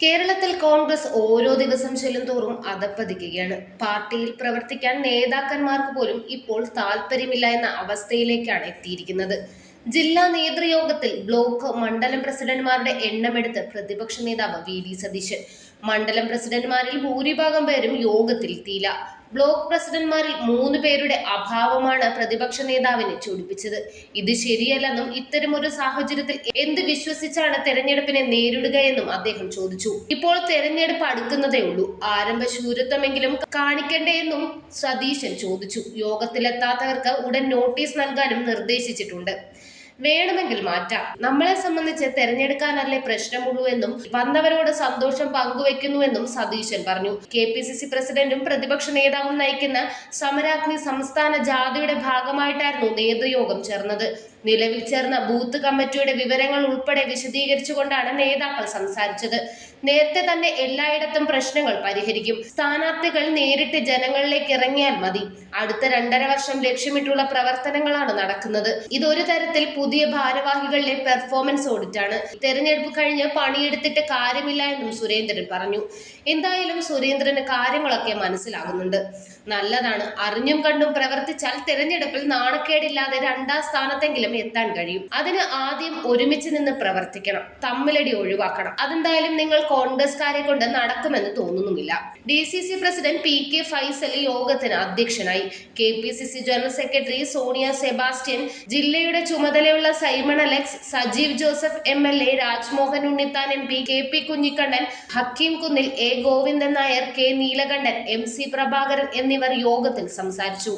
കേരളത്തിൽ കോൺഗ്രസ് ഓരോ ദിവസം ചെല്ലുന്തോറും അധപ്പതിക്കുകയാണ് പാർട്ടിയിൽ പ്രവർത്തിക്കാൻ നേതാക്കന്മാർക്ക് പോലും ഇപ്പോൾ താല്പര്യമില്ല എന്ന അവസ്ഥയിലേക്കാണ് എത്തിയിരിക്കുന്നത്. ജില്ലാ നേതൃയോഗത്തിൽ ബ്ലോക്ക് മണ്ഡലം പ്രസിഡന്റുമാരുടെ എണ്ണമെടുത്ത് പ്രതിപക്ഷ നേതാവ് വി. ഡി. സതീശൻ. മണ്ഡലം പ്രസിഡന്റുമാരിൽ ഭൂരിഭാഗം പേരും യോഗത്തിൽ എത്തിയില്ല. ബ്ലോക്ക് പ്രസിഡന്റ്മാരിൽ മൂന്ന് പേരുടെ അഭാവമാണ് പ്രതിപക്ഷ നേതാവിനെ ചൊടിപ്പിച്ചത്. ഇത് ശരിയല്ലെന്നും ഇത്തരമൊരു സാഹചര്യത്തിൽ എന്ത് വിശ്വസിച്ചാണ് തെരഞ്ഞെടുപ്പിനെ നേരിടുകയെന്നും അദ്ദേഹം ചോദിച്ചു. ഇപ്പോൾ തെരഞ്ഞെടുപ്പ് അടുക്കുന്നതേ ഉള്ളൂ. ആരംഭ ശൂരത്വമെങ്കിലും കാണിക്കണ്ടേയെന്നും സതീശൻ ചോദിച്ചു. യോഗത്തിലെത്താത്തവർക്ക് ഉടൻ നോട്ടീസ് നൽകാനും നിർദ്ദേശിച്ചിട്ടുണ്ട്. വേണമെങ്കിൽ മാറ്റാം. നമ്മളെ സംബന്ധിച്ച് തെരഞ്ഞെടുക്കാനല്ലേ പ്രശ്നമുള്ളൂ എന്നും വന്നവരോട് സന്തോഷം പങ്കുവെക്കുന്നുവെന്നും സതീശൻ പറഞ്ഞു. കെ പി സി സി പ്രസിഡന്റും പ്രതിപക്ഷ നേതാവും നയിക്കുന്ന സമരാഗ്നി സംസ്ഥാന ജാഥയുടെ ഭാഗമായിട്ടായിരുന്നു നേതൃയോഗം ചേർന്നത്. നിലവിൽ ചേർന്ന ബൂത്ത് കമ്മിറ്റിയുടെ വിവരങ്ങൾ ഉൾപ്പെടെ വിശദീകരിച്ചുകൊണ്ടാണ് നേതാക്കൾ സംസാരിച്ചത്. നേരത്തെ തന്നെ എല്ലായിടത്തും പ്രശ്നങ്ങൾ പരിഹരിക്കും. സ്ഥാനാർത്ഥികൾ നേരിട്ട് ജനങ്ങളിലേക്ക് ഇറങ്ങിയാൽ മതി. അടുത്ത രണ്ടര വർഷം ലക്ഷ്യമിട്ടുള്ള പ്രവർത്തനങ്ങളാണ് നടക്കുന്നത്. ഇതൊരു തരത്തിൽ പുതിയ ഭാരവാഹികളുടെ പെർഫോമൻസ് ഓഡിറ്റാണ് തെരഞ്ഞെടുപ്പ് കഴിഞ്ഞ് പണിയെടുത്തിട്ട് കാര്യമില്ല എന്നും സുരേന്ദ്രൻ പറഞ്ഞു. എന്തായാലും സുരേന്ദ്രന് കാര്യങ്ങളൊക്കെ മനസ്സിലാകുന്നുണ്ട്. നല്ലതാണ്. അറിഞ്ഞും കണ്ടും പ്രവർത്തിച്ചാൽ തെരഞ്ഞെടുപ്പിൽ നാണക്കേടില്ലാതെ രണ്ടാം സ്ഥാനത്തെങ്കിലും എത്താൻ കഴിയും. അതിന് ആദ്യം ഒരുമിച്ച് നിന്ന് പ്രവർത്തിക്കണം. തമ്മിലടി ഒഴിവാക്കണം. അതെന്തായാലും നിങ്ങൾ കോൺഗ്രസ്കാരെ കൊണ്ട് നടക്കുമെന്ന് തോന്നുന്നുമില്ല. D C C president P K Faisal യോഗത്തിന് അധ്യക്ഷനായി. K P C C general secretary Sonia Sebastian ജില്ലയുടെ ചുമതലയുള്ള Simon Alex Sajeev Joseph M L A Rajmohan Unnithan M P K P Kunhikannan Hakeem Kunnil A Govindan Nair K Neelakantan M C Prabhakaran എന്നിവർ യോഗത്തിൽ സംസാരിച്ചു.